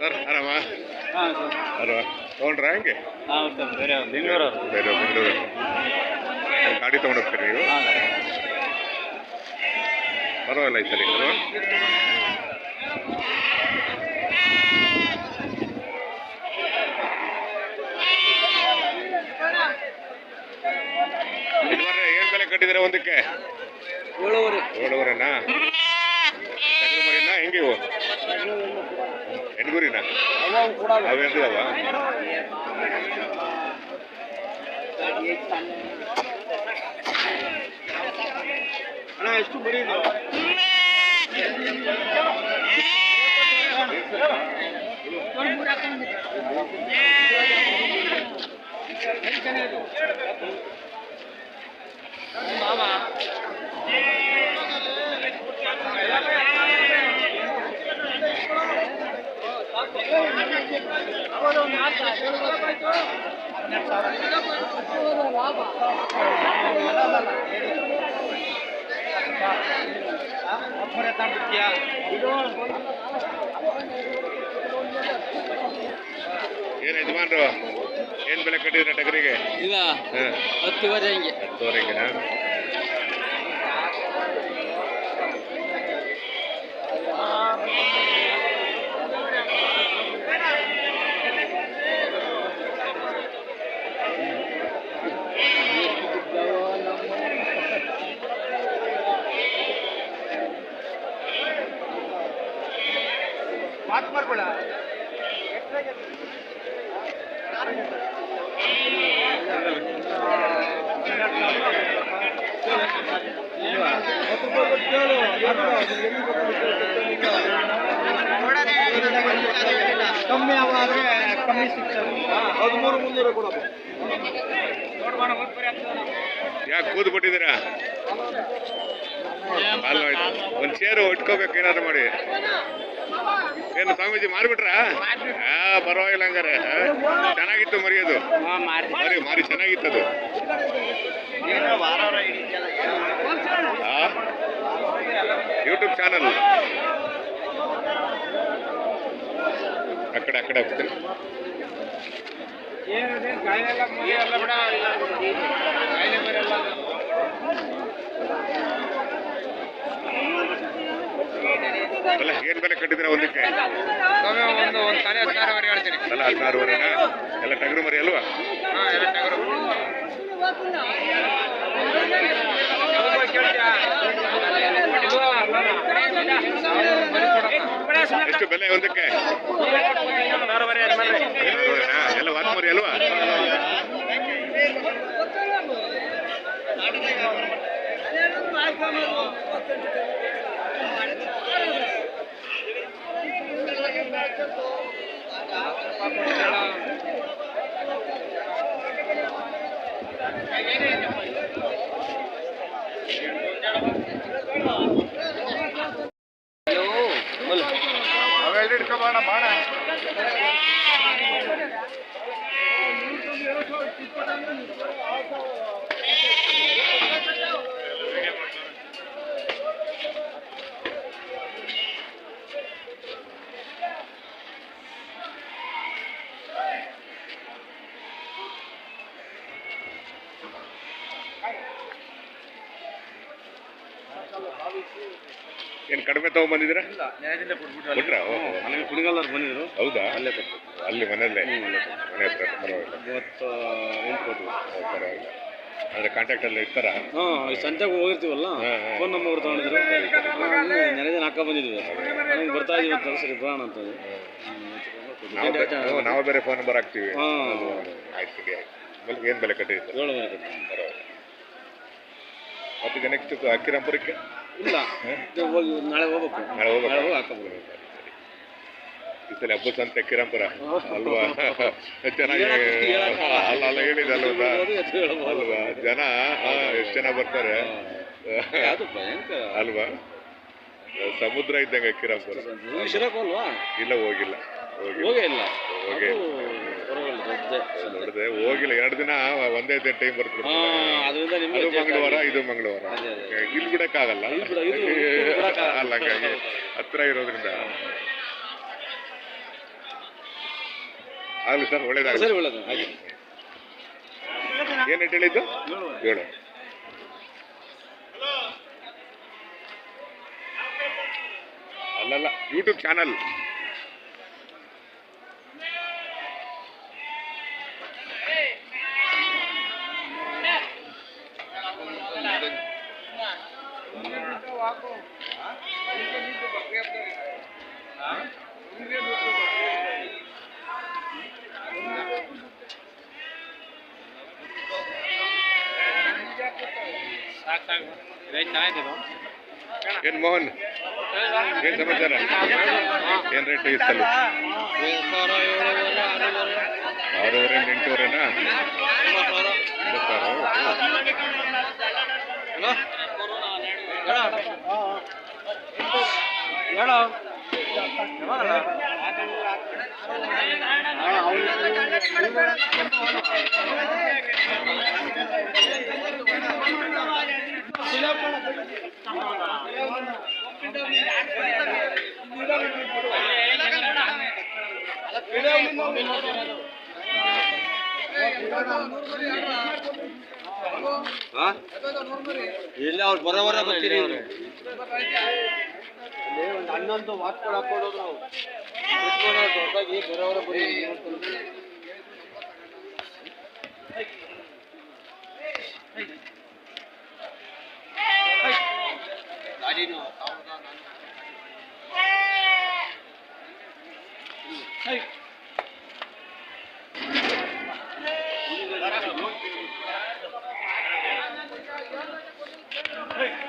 Sir ಆರಾಮ? ಹಾಂ sir. ಆರಾಮ. ತೊಗೊಂಡ್ರಾ ಹೆಂಗೆ? ಹಾಂ ಸರ್ ಬೇರೆ ಬೆಂಗಳೂರು ಬೇರೆ ಬೆಂಗಳೂರು. ಗಾಡಿ ತೊಗೊಂಡು ಹೋಗ್ತೀರಿ ನೀವು? ಪರವಾಗಿಲ್ಲ ಈ ಸರಿ ಅಲ್ವಾ? ಏನ್ ಬೆಲೆ ಕಟ್ಟಿದ್ರೆ ಒಂದಕ್ಕೆ? ಏಳುವರೆ. ಏಳುವರೆನಾ? ಹೆಂಗೆ ಇವು? ಹೆಣ್ಗುರಿನಾ ಅವು ಕೂಡ ಅವೆಂದಿದಾವ ಅಣ್ಣ ಎಷ್ಟು ಬರೀ ಏನ್ ಯಜಮಾನ್ರು? ಏನ್ ಬೆಲೆ ಕಟ್ಟಿದ್ರೆ ಟಗರಿಗೆ? ಇಲ್ಲ ಹತ್ತುವರೆ ಹಿಂಗೆ ಹತ್ತುವರೆಗೆನಾ ಮಾತು ಕಮ್ಮಿ ಆದ್ರೆ ಕಮ್ಮಿ ಸಿಗ್ತದೆ ಹದಿಮೂರು ಮುನ್ನೂರು ಕೊಡಪ್ಪ ಯಾಕೆ ಕೂದು ಬಿಟ್ಟಿದ್ದೀರಾ ಅಲ್ಲ ಒಂದು ಚೇರು ಇಟ್ಕೋಬೇಕು ಏನಾದ್ರು ಮಾಡಿ. ಏನು ಸ್ವಾಮೀಜಿ ಮಾರ್ಬಿಟ್ರಾ? ಹಾ ಪರವಾಗಿಲ್ಲ ಹಂಗಾರೆ. ಚೆನ್ನಾಗಿತ್ತು ಮರಿಯೋದು. ಮಾರಿ ಮಾರಿ ಚೆನ್ನಾಗಿತ್ತು ಅದು. ಯೂಟ್ಯೂಬ್ ಚಾನಲ್ ಅಕ್ಕಡೆ ಅಕ್ಕಡೆ ಹೋಗ್ತೀನಿ. ಅಲ್ಲ, ಏನ್ ಬೆಲೆ ಕಟ್ಟಿದ್ರೆ ಒಂದಕ್ಕೆ? ಒಂದು ಒಂದು ಹದಿನಾರುವರೆ ಹೇಳ್ತೀನಿ ಅಲ್ಲ ಎಲ್ಲ ಟಗರು ಮರಿ ಅಲ್ವಾ? ಹಾಂ ಎರಡು ಟಗರು. ಎಷ್ಟು ಬೆಲೆ ಒಂದಕ್ಕೆ ಹದಿನಾರುವರೆ ಆದ್ಮೇಲೆ ಹದಿನಾರುವರೆನಾ ಎಲ್ಲ ವಾತ್ ಮರಿ ಅಲ್ವಾ ಅವೆರಡು ಇಟ್ಕೊಬೋಣ ಏನ್ ಕಡಿಮೆ ತಗೊಂಡ್ಬಂದಿದ್ದೀರಾ ಕೊಟ್ರಾ? ಬಂದಿದ್ರು. ಹೌದಾ? ಅಲ್ಲೇ ಕೊಟ್ಟು ಅಲ್ಲಿ ಮನೆಯಲ್ಲೇ? ಮನೆ ಹತ್ರ ಪರವಾಗಿಲ್ಲ ಇವತ್ತು ಎಂಟು ಕೊಟ್ಟು ಓ, ಪರವಾಗಿಲ್ಲ. ಅಂದ್ರೆ ಕಾಂಟ್ಯಾಕ್ಟ್ ಎಲ್ಲ ಇರ್ತಾರ? ಹಾಂ ಸಂತೆಗೆ ಹೋಗಿರ್ತೀವಲ್ಲ. Phone number ತಗೊಂಡಿದ್ರು. ದಿನ ಹಾಕ ಬಂದಿದ್ವಿ. ನನಗೆ ಬರ್ತಾ ಇದೀವಿ ಅಂತ ಸರಿ ಬರೋಣ ಅಂತ ನಾವು ಬೇ- ನಾವು ಬೇರೆ ಫೋನ್ ನಂಬರ್ ಹಾಕ್ತೀವಿ. ಹಾಂ. ಆಯ್ತು ಆಯ್ತು. ಆಮೇಲೆ ಏನು ಬೆಲೆ ಕಟ್ಟಿರ್ತಾರೆ ಏಳು ಮನೆ ಕಟ್ಟಿ ಪರವಾಗಿಲ್ಲ. ಮತ್ತೆ ಈಗ ನೆಕ್ಸ್ಟ್ ಅಕ್ಕಿರಾಂಪುರಕ್ಕೆ? ಇಲ್ಲ. ಹೋಗಿ ನಾಳೆ ಹೋಗ್ಬೇಕು. ನಾಳೆ ಹೋಗ್ಬೇಕು. ನಾಳೆ ಹೋಗಿ ಈ ಸಲ ಹಬ್ಬದ ಸಂತೆ ಕಿರಂಪುರ. ಅಲ್ವಾ? ಚೆನ್ನಾಗಿ ಅಲ್ಲ ಅಲ್ಲ ಹೇಳಿದ ಅಲ್ವಾ. ಅಲ್ವಾ? ಜನ ಎಷ್ಟು ಜನ ಬರ್ತಾರೆ? ಅದು ಭಯಂಕರ ಅಲ್ವಾ? ಸಮುದ್ರ ಇದ್ದಂಗೆ ಅಕ್ಕಿರಾಂಪುರ ಶಿರಕೋಲ್ವಾ ಇಲ್ಲ ಹೋಗಿಲ್ಲ. ಹೋಗಿಲ್ಲ. ಹೋಗೇ ಇಲ್ಲ. ಹೋಗೇ ಅದು ದೊಡ್ಡದೆ ನೋಡಿದೆ. ಹೋಗಿಲ್ಲ ಎರಡು ದಿನ ಒಂದೇ ಟೈಮ್ ಬರ್ತಿದ್ರು ಹಾ ಅದರಿಂದ ನಿಮಗೆ ಅದು ಮಂಗಳವಾರ ಇದು. ಮಂಗಳವಾರ. ಅದೇ, ಅದೇ. ಇಲ್ಲಿ ಬಿಡಕ್ಕಾಗಲ್ಲ. ಇದು- ಇದು ಬಿಡಕ್ಕಾಗಲ್ಲ. ಅಲ್ಲ ಹಂಗಾಗಿ ಹತ್ರ ಇರೋದ್ರಿಂದ. ಆಗಲಿ ಸರ್ ಒಳ್ಳೇದಾಗಲಿ. ಸರಿ ಒಳ್ಳೇದು. ಆಯ್ತು. ಏನು ರೇಟ್ ಹೇಳಿದ್ದು? ಏಳು. ಅಲ್ಲಲ್ಲ ಯೂಟ್ಯೂಬ್ ಚಾನಲ್ ಏನು ಮೋಹನ್? ಏನು ಸಮಾಚಾರ? ಏನು ರೇಟ್ ಆರೂವರೆ ಎಂಟೂವರೆನಾ ಒಂಬತ್ತು ಸಾವಿರ ಇಲ್ಲ ಅವ್ರು ಬರೋವರ ಬರ್ತೀರಿ ಹನ್ನೊಂದು ವಾಟ್ಗಳು ಹಾಕೊಡೋದು ಬರೋವರ ಬರೀ ಅಬ್ಬ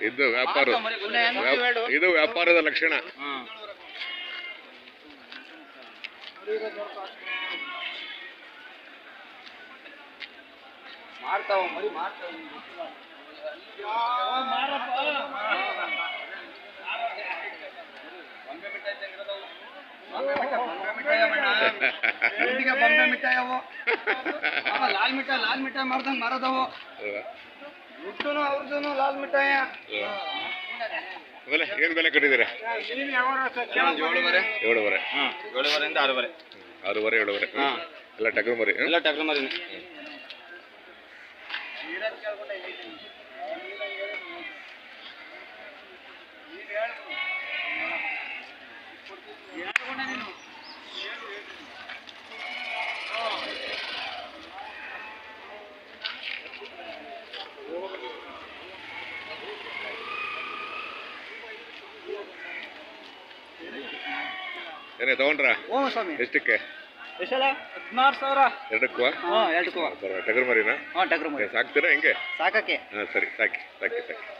ಇದು ವ್ಯಾಪಾರ. ಇದು ವ್ಯಾಪಾರದ ಲಕ್ಷಣ. ಮಾಡ್ತಾವ ಮರಿ ಮಾಡ್ತಾವ ಬೊಂಬೆ ಮಿಠಾಯಿ ಅವು? ಲಾಲ್ ಮಿಠಾಯಿ ಲಾಲ್ ಮಿಠಾಯಿ ಮಾಡ್ದಂಗ್ ಮಾರದವು? ದುಡ್ಡುನು ಅವ್ರದ್ದು ಲಾಲ್ ಮಿಠಾಯಿ. ಆಮೇಲೆ ಏನು ಬೆಲೆ ಕಟ್ಟಿದ್ದೀರಾ? ಏಳುವರೆ. ಏಳುವರೆ. ಹಾಂ ಏಳುವರೆಯಿಂದ ಆರೂವರೆ. ಆರೂವರೆ ಏಳುವರೆ. ಹಾ. ಎಲ್ಲ ಟಗರು ಮರಿ? ಎಲ್ಲ ಟ್ಯಾಕ್ಟರ್ ಮರಿ ಏನೇ ತಗೊಂಡ್ರಾ? ಓ ಸ್ವಾಮಿ. ಎಷ್ಟಕ್ಕೆ? ಎಷ್ಟಲ್ಲ ಹದಿನಾರು ಸಾವಿರ. ಎರಡಕ್ಕೂ? ಹಾಂ ಎರಡಕ್ಕೂ. ಟಗರು ಮರಿನಾ? ಹಾಂ ಟಗ್ರು ಮರಿ. ಏನ್ ಸಾಕ್ತೀರಾ ಹೆಂಗೆ? ಸಾಕಕ್ಕೆ. ಹಾಂ ಸರಿ ಸಾಕಿ ಸಾಕಿ ಸಾಕಿ.